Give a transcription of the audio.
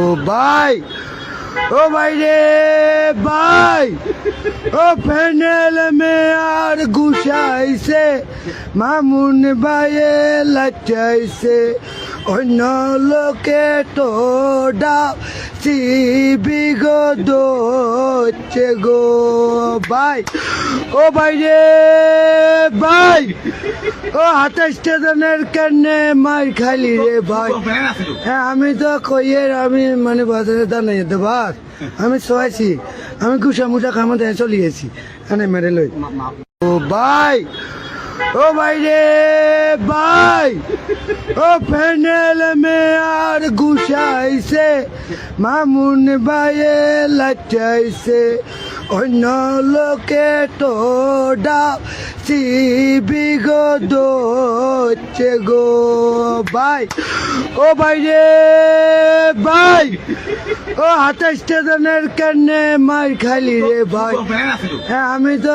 ও ভাই ও ভাই রে ভাই, ও প্যানেল মে আর গুছাইছে, মামুন ভাইয়ে লাচাইছে অন্য লোকে তো ডাব বিগো দোচ্ছে গো ভাই, ও ভাই রে ভাই ও মার খালি রে ভাই। হ্যাঁ আমি তো কইয়ের, আমি মানে বাজারে দাঁড়াই যেতে বাস আমি শোয়াইছি আমি গুসা মুসা খামা চলে গেছি। এখানে মেরে লই। ও ভাই ও ভাই রে ভাই। ও প্যানেল মে আর গুছাইছে মামুন ভাইয়ে লাচাইছে অন্য লোকে তো ডাব বিগো দোচ্ছে গো ভাই। ও ভাই রে ভাই ও হাতে স্টেশনের কেন মার খালি রে ভাই। হ্যাঁ আমি তো